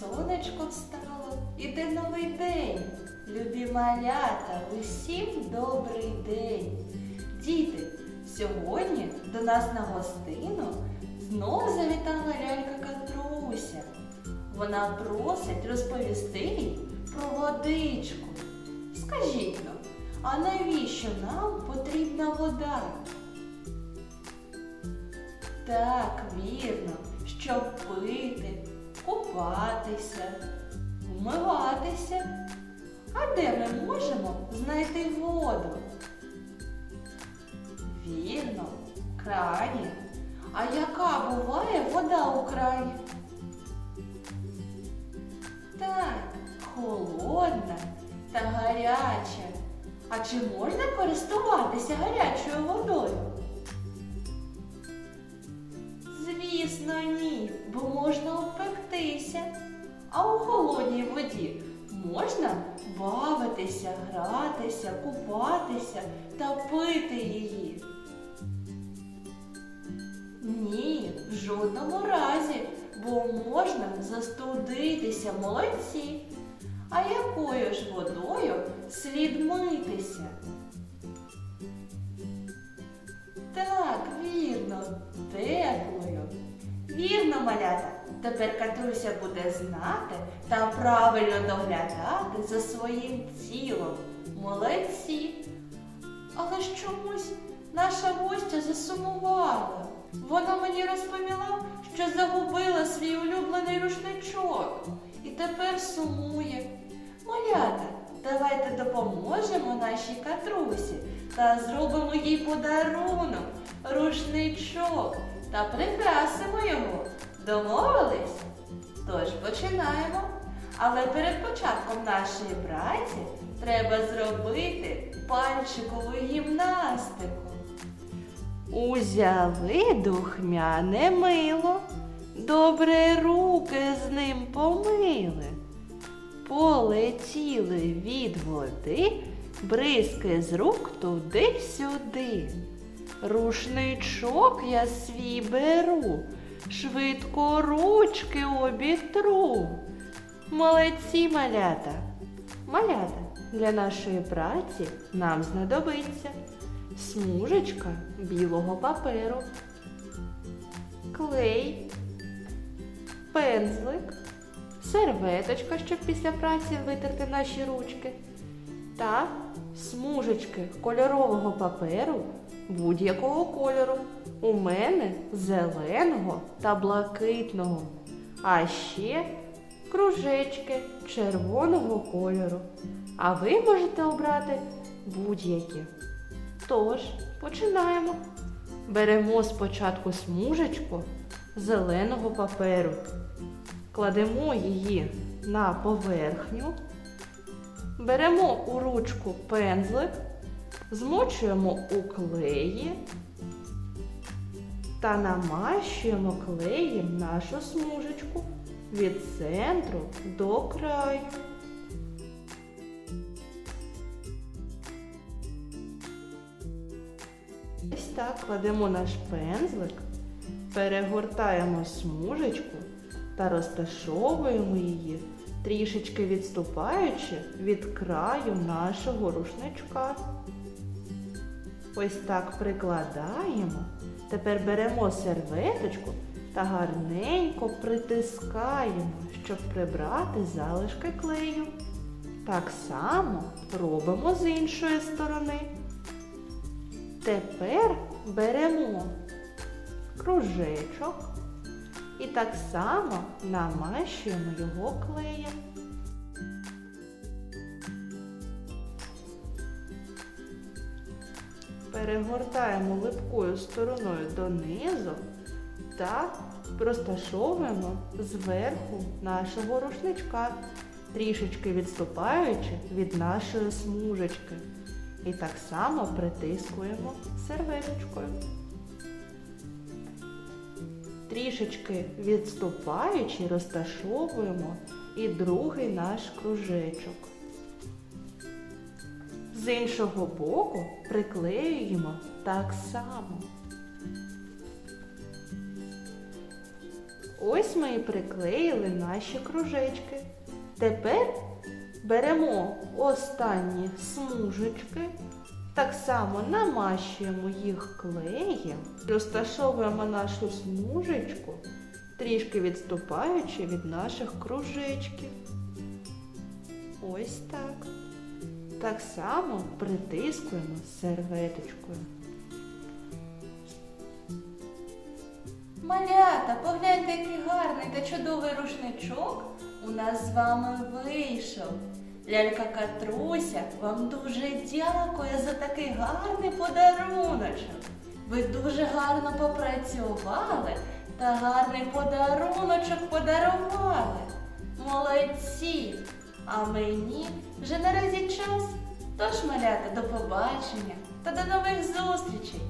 Сонечко встало, іде новий день. Любі малята, усім добрий день. Діти, сьогодні до нас на гостину знов завітала лялька Катруся. Вона просить розповісти їй про водичку. Скажіть нам, а навіщо нам потрібна вода? Так, вірно, щоб пити, купатися, вмиватися. А де ми можемо знайти воду? Вірно, в крані. А яка буває вода у крані? Так, холодна та гаряча. А чи можна користуватися гарячою водою? Звісно, ні, бо можна обпектися. А у холодній воді можна бавитися, гратися, купатися та пити її. Ні, в жодному разі, бо можна застудитися, молодці. А якою ж водою слід митися? Так, вірно, теплою. Вірно, малята. Тепер Катруся буде знати та правильно доглядати за своїм тілом. Молодці. Але ж чомусь наша гостя засумувала. Вона мені розповіла, що загубила свій улюблений рушничок і тепер сумує. Малята, давайте допоможемо нашій катрусі та зробимо їй подарунок, рушничок та прикрасимо його. Домовились? Тож починаємо. Але перед початком нашої праці треба зробити пальчикову гімнастику. Узяли духмяне мило, добре руки з ним помили. Полетіли від води, бризки з рук туди-сюди. Рушничок я свій беру, швидко ручки обітру. Молодці малята. Малята, для нашої праці нам знадобиться смужечка білого паперу, клей, пензлик, серветочка, щоб після праці витерти наші ручки, та смужечки кольорового паперу будь-якого кольору. У мене зеленого та блакитного. А ще кружечки червоного кольору. А ви можете обрати будь-які. Тож, починаємо. Беремо спочатку смужечку зеленого паперу, кладемо її на поверхню, беремо у ручку пензлик, змочуємо у клеї та намащуємо клеєм нашу смужечку від центру до краю. Ось так кладемо наш пензлик, перегортаємо смужечку та розташовуємо її, трішечки відступаючи від краю нашого рушничка. Ось так прикладаємо. Тепер беремо серветочку та гарненько притискаємо, щоб прибрати залишки клею. Так само робимо з іншої сторони. Тепер беремо кружечок і так само намащуємо його клеєм. Перегортаємо липкою стороною донизу та розташовуємо зверху нашого рушничка, трішечки відступаючи від нашої смужечки. І так само притискуємо серветочкою. Трішечки відступаючи, розташовуємо і другий наш кружечок. З іншого боку приклеюємо так само. Ось ми і приклеїли наші кружечки. Тепер беремо останні смужечки, так само намащуємо їх клеєм, розташовуємо нашу смужечку, трішки відступаючи від наших кружечків. Ось так. Так само притискуємо серветочкою. Малята, погляньте, який гарний та чудовий рушничок у нас з вами вийшов. Лялька Катруся вам дуже дякує за такий гарний подаруночок. Ви дуже гарно попрацювали та гарний подаруночок подарували. Молодці! А мені вже наразі час. Тож, малята, до побачення та до нових зустрічей!